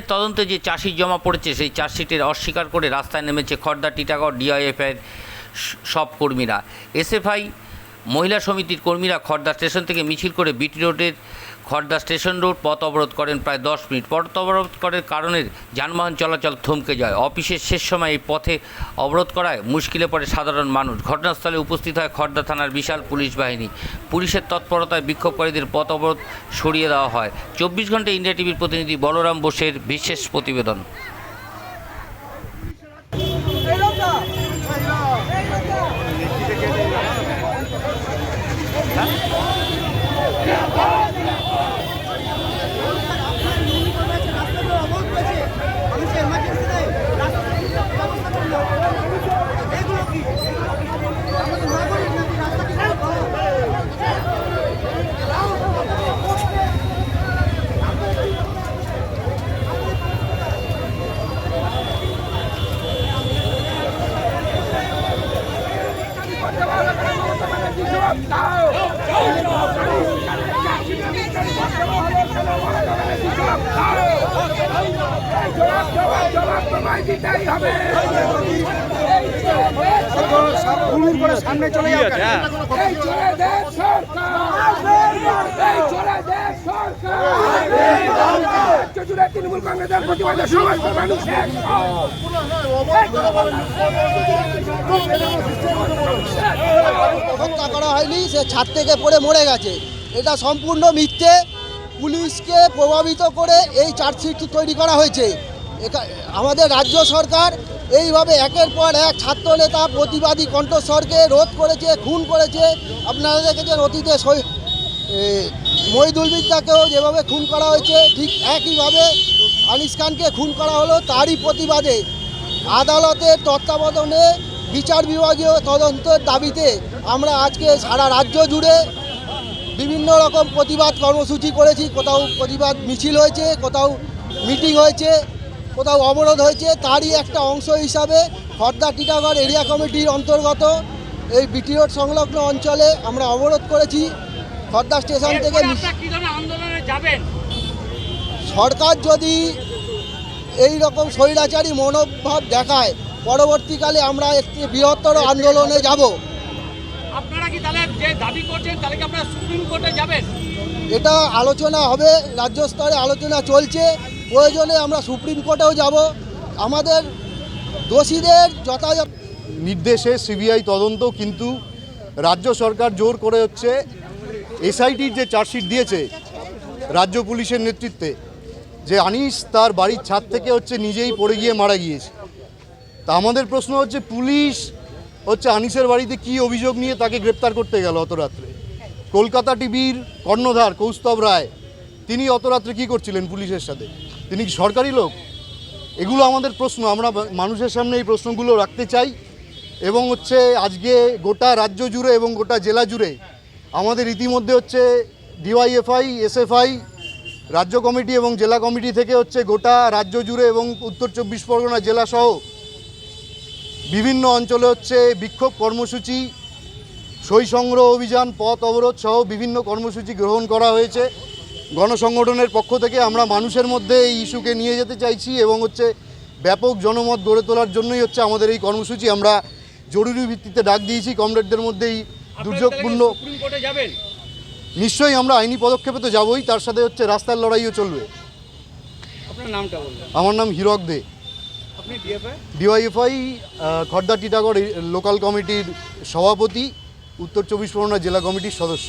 অভিযানের তদন্তে যে চাষি জমা পড়েছে, সেই চার্জশিটের অস্বীকার করে রাস্তায় নেমেছে খর্দা টিটাগড় ডিআইএফের সব কর্মীরা। এসএফআই, মহিলা সমিতির কর্মীরা খর্দা স্টেশন থেকে মিছিল করে বিটি রোডের খর্দা স্টেশন রোড পথ অবরোধ করেন প্রায় দশ মিনিট। পথ অবরোধ করার কারণে যানবাহন চলাচল থমকে যায়। অফিসের শেষ সময় এই পথে অবরোধ করায় মুশকিলে পড়ে সাধারণ মানুষ। ঘটনাস্থলে উপস্থিত হয় খড়দা থানার বিশাল পুলিশ বাহিনী। পুলিশের তৎপরতায় বিক্ষোভকারীদের পথ অবরোধ সরিয়ে দেওয়া হয়। চব্বিশ ঘণ্টা ইন্ডিয়া টিভির প্রতিনিধি বলরাম বোসের বিশেষ প্রতিবেদন। করে সামনে চলে যাও এই চলে দেশ সরকার। এই চলে দেশ সরকার। রাজ্য তৃণমূল কংগ্রেসের প্রতিবাদে সমস্ত মানুষ হত্যা করা হয়নি সে ছাদ থেকে পড়ে মরে গেছে। এটা সম্পূর্ণ মিথ্যে। পুলিশকে প্রভাবিত করে এই চার্জশিট তৈরি করা হয়েছে। আমাদের রাজ্য সরকার এইভাবে একের পর এক ছাত্র নেতা প্রতিবাদী কণ্ঠস্বরকে রোধ করেছে, খুন করেছে। আপনারা দেখেছেন অতীতে মহিদুল বিদ্যাকেও যেভাবে খুন করা হয়েছে, ঠিক একইভাবে আনিস খানকে খুন করা হলো তারই প্রতিবাদে। আদালতের তত্ত্বাবধানে বিচার বিভাগীয় তদন্তের দাবিতে আমরা আজকে সারা রাজ্য জুড়ে বিভিন্ন রকম প্রতিবাদ কর্মসূচি করেছি। কোথাও প্রতিবাদ মিছিল হয়েছে, কোথাও মিটিং হয়েছে। কোথাও অবরোধ হয়েছে তারই একটা অংশ হিসাবে খর্দা টিটাগড় এরিয়া কমিটির অন্তর্গত এই বিটি রোড সংলগ্ন অঞ্চলে আমরা অবরোধ করেছি। খর্দা স্টেশন থেকে যাবেন? সরকার যদি এই রকম স্বৈরাচারী মনোভাব দেখায় পরবর্তীকালে আমরা একটি বৃহত্তর আন্দোলনে যাব। আপনারা কি তাহলে যে দাবি করছেন তাহলে কি আপনারা সুপ্রিম কোর্টে যাবেন? এটা আলোচনা হবে রাজ্য স্তরে আলোচনা চলছে। প্রয়োজনে আমরা সুপ্রিম কোর্টেও যাব। আমাদের দোষীদের যথাযথ নির্দেশে সিবিআই তদন্ত, কিন্তু রাজ্য সরকার জোর করে হচ্ছে এসআইটির যে চার্জশিট দিয়েছে রাজ্য পুলিশের নেতৃত্বে, যে আনিস তার বাড়ির ছাদ থেকে হচ্ছে নিজেই পড়ে গিয়ে মারা গিয়েছে। তা আমাদের প্রশ্ন হচ্ছে, পুলিশ হচ্ছে আনিসের বাড়িতে কি অভিযোগ নিয়ে তাকে গ্রেপ্তার করতে গেল অত রাত্রে? কলকাতা টিভির কর্ণধার কৌস্তব রায় তিনি অত রাত্রে কী করছিলেন পুলিশের সাথে? তিনি কি সরকারি লোক? এগুলো আমাদের প্রশ্ন। আমরা মানুষের সামনে এই প্রশ্নগুলো রাখতে চাই এবং হচ্ছে আজকে গোটা রাজ্য জুড়ে এবং গোটা জেলা জুড়ে আমাদের ইতিমধ্যে হচ্ছে ডিওয়াইএফআই, এসএফআই, রাজ্য কমিটি এবং জেলা কমিটি থেকে হচ্ছে গোটা রাজ্য জুড়ে এবং উত্তর চব্বিশ পরগনা জেলাসহ বিভিন্ন অঞ্চলে হচ্ছে বিক্ষোভ কর্মসূচি, সই সংগ্রহ অভিযান, পথ অবরোধ সহ বিভিন্ন কর্মসূচি গ্রহণ করা হয়েছে। গণসংগঠনের পক্ষ থেকে আমরা মানুষের মধ্যে এই ইস্যুকে নিয়ে যেতে চাইছি এবং হচ্ছে ব্যাপক জনমত গড়ে তোলার জন্যই হচ্ছে আমাদের এই কর্মসূচি। আমরা জরুরি ভিত্তিতে ডাক দিয়েছি কমরেডদের মধ্যে এই দুর্যোগপূর্ণ নিশ্চয়ই আমরা আইনি পদক্ষেপে তো যাবই তার সাথে হচ্ছে রাস্তার লড়াইও চলবে। আমার নাম হীরক দে। ডিওয়াইএফআই খর্দা টিটাগড় লোকাল কমিটির সভাপতি উত্তর চব্বিশ পরগনা জেলা কমিটির সদস্য।